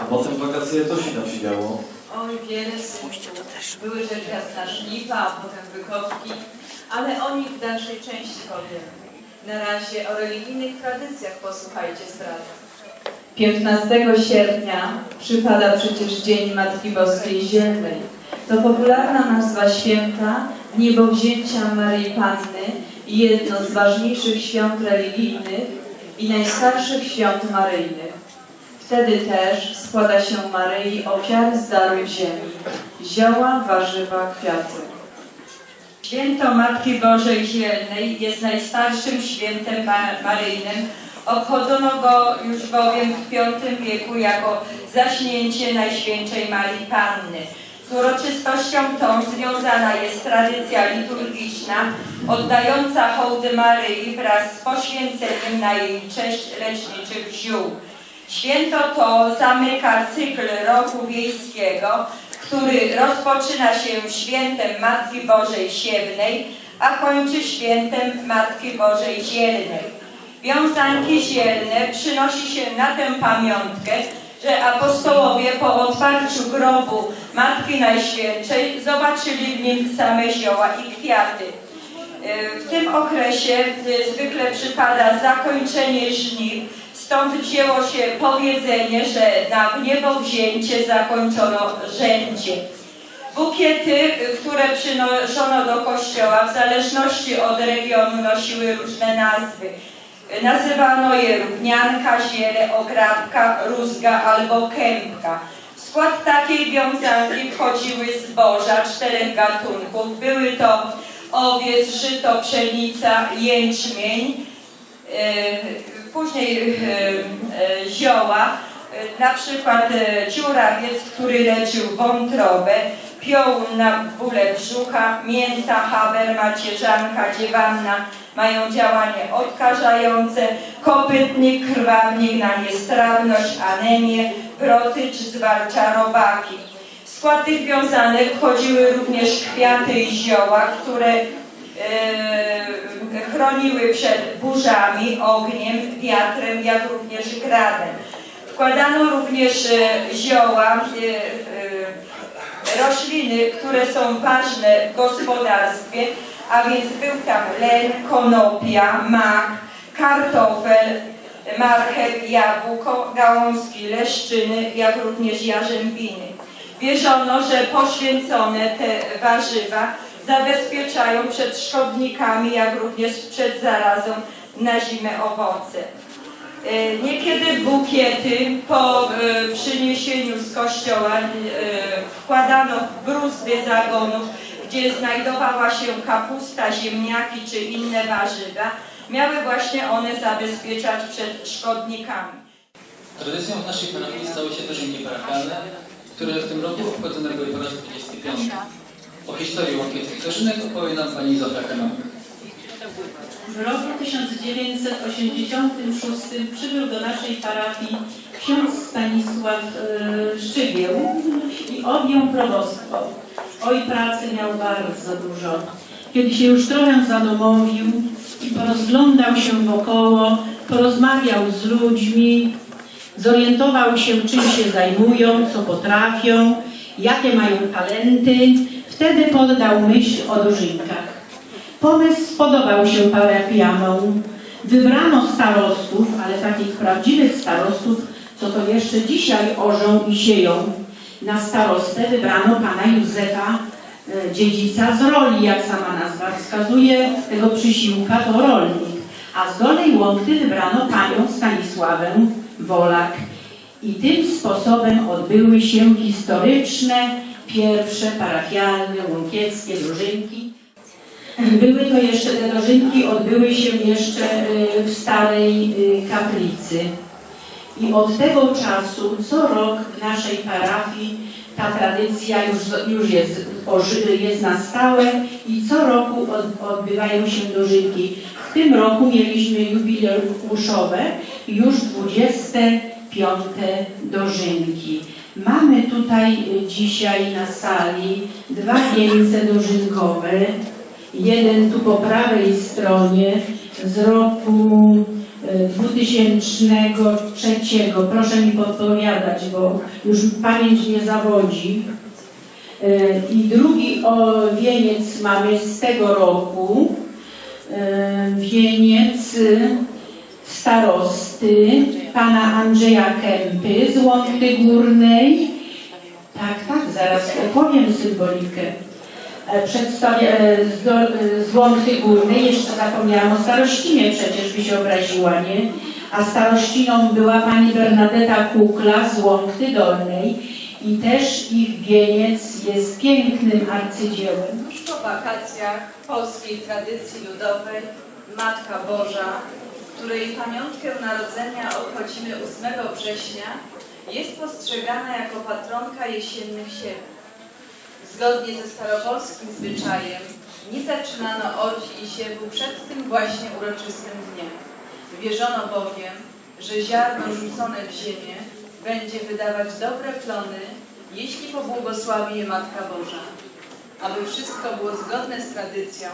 A potem wakacje co się tam się działo? Oj, wiele Były rzecz jasna żniwa, a potem wykopki, ale o nich w dalszej części powiem. Na razie o religijnych tradycjach posłuchajcie sprawy. 15 sierpnia przypada przecież Dzień Matki Boskiej Zielnej. To popularna nazwa święta niebowzięcia Maryi Panny i jedno z ważniejszych świąt religijnych i najstarszych świąt maryjnych. Wtedy też składa się Maryi ofiary z darów ziemi, zioła, warzywa, kwiaty. Święto Matki Bożej Zielnej jest najstarszym świętem ma- maryjnym. Obchodzono go już bowiem w V wieku jako zaśnięcie Najświętszej Marii Panny. Z uroczystością tą związana jest tradycja liturgiczna oddająca hołdy Maryi wraz z poświęceniem na jej cześć leczniczych ziół. Święto to zamyka cykl roku wiejskiego, który rozpoczyna się świętem Matki Bożej Siewnej, a kończy świętem Matki Bożej Zielnej. Wiązanki zielne przynosi się na tę pamiątkę, że apostołowie po otwarciu grobu Matki Najświętszej zobaczyli w nim same zioła i kwiaty. W tym okresie zwykle przypada zakończenie żniw, stąd wzięło się powiedzenie, że na wniebowzięcie zakończono rzędzie. Bukiety, które przynoszono do kościoła w zależności od regionu nosiły różne nazwy. Nazywano je równianka, ziele, ogradka, rózga albo kępka. W skład takiej wiązanki wchodziły zboża czterech gatunków. Były to owiec, żyto, pszenica, jęczmień, y, później y, y, zioła, y, na przykład dziurawiec, który leczył wątrobę, piołun na bóle brzucha, mięta, haber, macierzanka, dziewanna mają działanie odkażające, kopytnik, krwawnik na niestrawność, anemię, wroty czy zwalcza robaki. W skład tych wiązanek wchodziły również kwiaty i zioła, które e, chroniły przed burzami, ogniem, wiatrem, jak również gradem. Wkładano również e, zioła, e, e, rośliny, które są ważne w gospodarstwie, a więc był tam len, konopia, mak, kartofel, marchew, jabłko, gałązki, leszczyny, jak również jarzębiny. Wierzono, że poświęcone te warzywa zabezpieczają przed szkodnikami, jak również przed zarazą na zimę owoce. E, Niekiedy bukiety po e, przyniesieniu z kościoła e, wkładano w bruzdy zagonów, gdzie znajdowała się kapusta, ziemniaki czy inne warzywa. Miały właśnie one zabezpieczać przed szkodnikami. Tradycją w naszej parafii stały się dożynki parafialne, które w tym roku po raz 25. O historii łąkieckich dożynek opowie nam pani Zofia Kemak. W roku 1986 przybył do naszej parafii ksiądz Stanisław e, Szczygieł i objął probostwo. Oj, pracy miał bardzo dużo. Kiedy się już trochę zadomowił i porozglądał się wokoło, porozmawiał z ludźmi, zorientował się, czym się zajmują, co potrafią, jakie mają talenty, wtedy poddał myśl o dożynkach. Pomysł spodobał się parafianom. Wybrano starostów, ale takich prawdziwych starostów, co to jeszcze dzisiaj orzą i sieją. Na starostę wybrano pana Józefa e, Dziedzica z roli, jak sama nazwa wskazuje, tego przysiłka to rolnik. A z Dolnej Łąky wybrano panią Stanisławę Wolak. I tym sposobem odbyły się historyczne, pierwsze parafialne, łąkieckie dożynki. Były to jeszcze, te dożynki odbyły się jeszcze y, w starej y, kaplicy. I od tego czasu co rok w naszej parafii ta tradycja już, już jest, jest na stałe i co roku od, odbywają się dożynki. W tym roku mieliśmy jubileuszowe, już 25 dożynki. Mamy tutaj dzisiaj na sali dwa wieńce dożynkowe. Jeden tu po prawej stronie z roku e, 2003. Proszę mi podpowiadać, bo już pamięć nie zawodzi. E, I drugi wieniec mamy z tego roku. E, Wieniec starosty pana Andrzeja Kępy z Łąky Górnej. Tak, tak, zaraz opowiem symbolikę. E, Przedstawia e, z, do, e, z Łąky Górnej, jeszcze zapomniałam o starościnie, przecież by się obraziła, nie? A starościną była pani Bernadeta Kukla z Łąky Dolnej i też ich wieniec jest pięknym arcydziełem. Tuż po wakacjach polskiej tradycji ludowej Matka Boża, której pamiątkę narodzenia obchodzimy 8 września, jest postrzegana jako patronka jesiennych sierp. Zgodnie ze staropolskim zwyczajem nie zaczynano orci i siewu przed tym właśnie uroczystym dniem. Wierzono bowiem, że ziarno rzucone w ziemię będzie wydawać dobre plony, jeśli pobłogosławi je Matka Boża. Aby wszystko było zgodne z tradycją,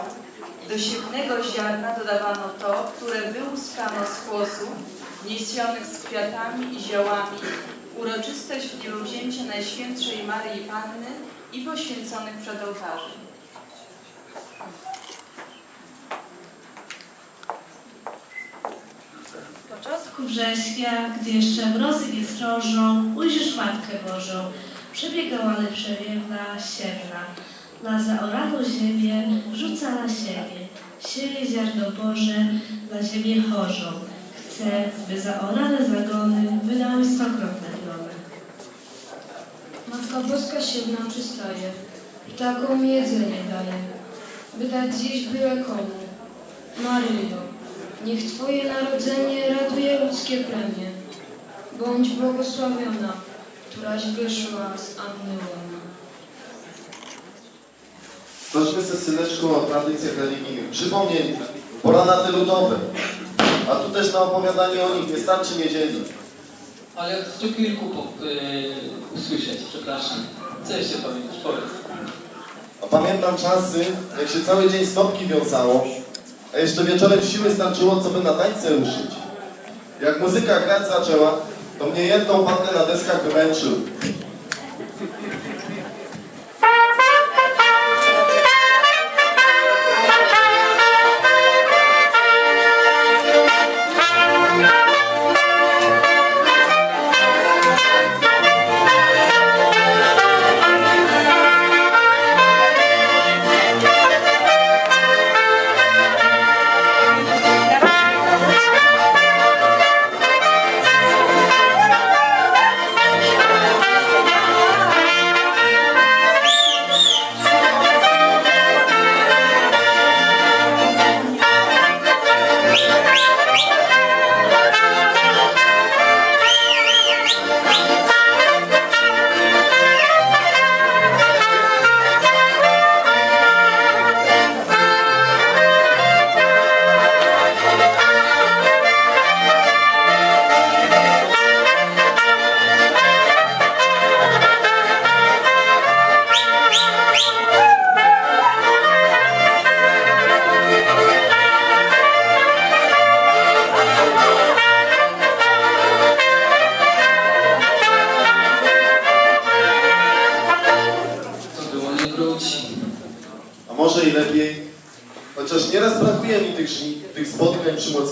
do siewnego ziarna dodawano to, które wyłuskano z kłosów, niesionych z kwiatami i ziołami, dniu wzięcia Najświętszej Maryi Panny i poświęconych przed ołtarzem. W początku września, gdy jeszcze mrozy nie strążą, ujrzysz Matkę Bożą. Przebiegała przewiewna, siewna. Na zaoraną ziemię rzuca na siebie. Sieje ziarno Boże na ziemię chorzą. Chce, by zaorane zagony wydały stokrotne plony. Matka Boska się nam przystaje, ptakom jedzenie daje, by dać zjeść byle komu. Maryjo, niech Twoje narodzenie raduje ludzkie plemię. Bądź błogosławiona, któraś wyszła z Anny ze syneczką o tradycjach religijnych. Przypomnieli, pora na te ludowe. A tu też na opowiadanie o nich, nie starczy niedzieli. Ale chcę kilku po, yy, usłyszeć, przepraszam. Co jeszcze pamiętasz? Powiedz. A pamiętam czasy, jak się cały dzień stopki wiązało, a jeszcze wieczorem siły starczyło, co by na tańce ruszyć. Jak muzyka grać zaczęła, to mnie jedną pannę na deskach wymęczył.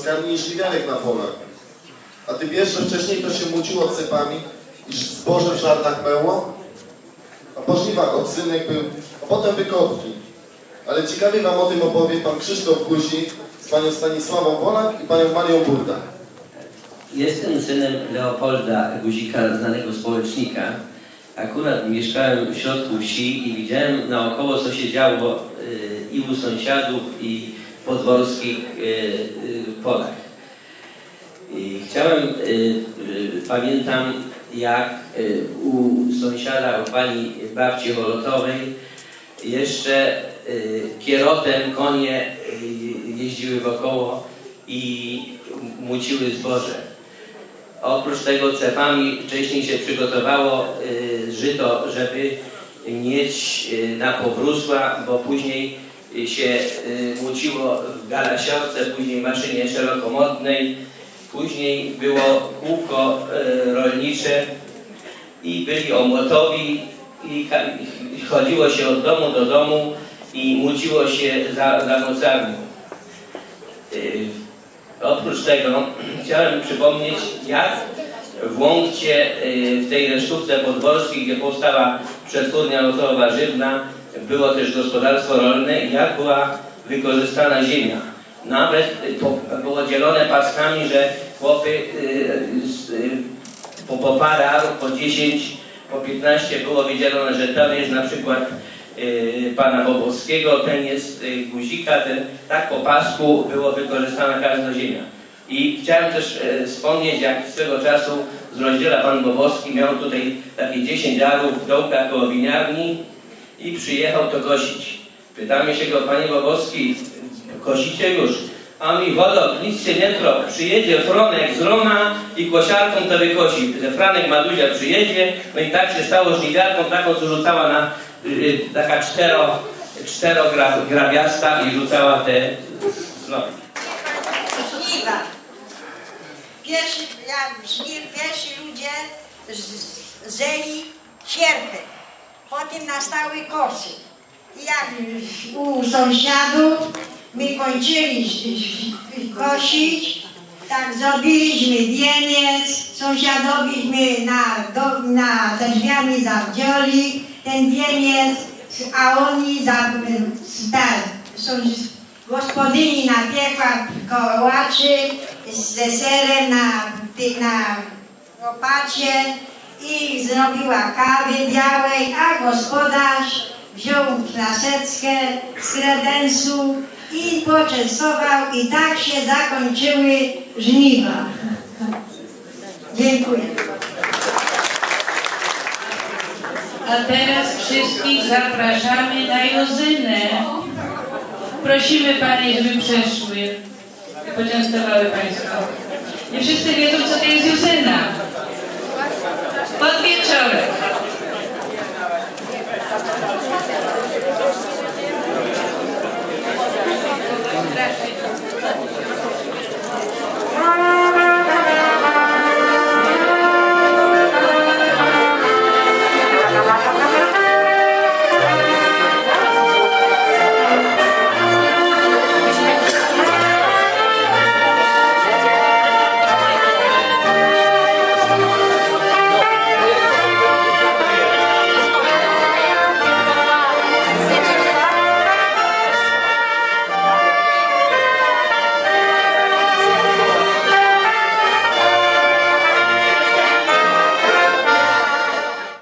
Spotkań przy młockarni i żliwianek na polach. A ty wiesz, że wcześniej to się muciło cepami i zboże w żarnach meło? A po odsynek był, a potem wykopki. Ale ciekawie wam o tym opowie pan Krzysztof Guzik z panią Stanisławą Wolak i panią Marią Burda. Jestem synem Leopolda Guzika, znanego społecznika. Akurat mieszkałem w środku wsi i widziałem naokoło, co się działo y, i u sąsiadów, i w podworskich y, y, polach. I chciałem, y, pamiętam jak u sąsiada, u pani babci Holotowej, jeszcze kierotem konie jeździły wokoło i muciły zboże. Oprócz tego cepami wcześniej się przygotowało żyto, żeby mieć na powrósła, bo później się y, muciło w galasiorce, później maszynie szerokomodnej Później było kółko e, rolnicze i byli omotowi i chodziło się od domu do domu i muciło się za, za mocarnią. Y, Oprócz tego chciałem przypomnieć, jak w Łąkcie, y, w tej resztówce podwolskiej, gdzie powstała przetwórnia ocowo-warzywna, było też gospodarstwo rolne jak była wykorzystana ziemia. Nawet y, było dzielone paskami, że chłopy y, y, po, po parę po 10, po 15 było wydzielone, że ten jest na przykład pana Bobowskiego, ten jest Guzika, ten, tak po pasku było wykorzystana każda ziemia. I chciałem też wspomnieć, jak swego czasu z rozdziela pan Bobowski miał tutaj takie 10 arów w dołkach koło winiarni i przyjechał to kosić. Pytamy się go, panie Bobowski, kosicie już? A mi Wolok, nic się nie trop, przyjedzie Fronek z Roma i kosiarką to wykosi. Franek Maduzia przyjedzie, no i tak się stało żniwiarką, taką co rzucała na, y, y, taka cztero, czterograbiasta i rzucała te snopy. żniwa. Pierwszy, jak żniw, pierwsi ludzie zeli sierpy. Potem nastały kosy. I jak u sąsiadów my kończyli kosić, tak zrobiliśmy wieniec, sąsiadowiśmy na, do, na te drzwiami zawdzioli ten wieniec, a oni za, tak, są, gospodyni napiekła kołaczy z deserem na, na łopacie i zrobiła kawy białej, a gospodarz wziął flaszeczkę z kredensu i poczęstował i tak się zakończyły żniwa. Dziękuję. A teraz wszystkich zapraszamy na Jozynę. Prosimy Panie, żeby przeszły poczęstowały Państwo. Nie wszyscy wiedzą, co to jest Juzyna.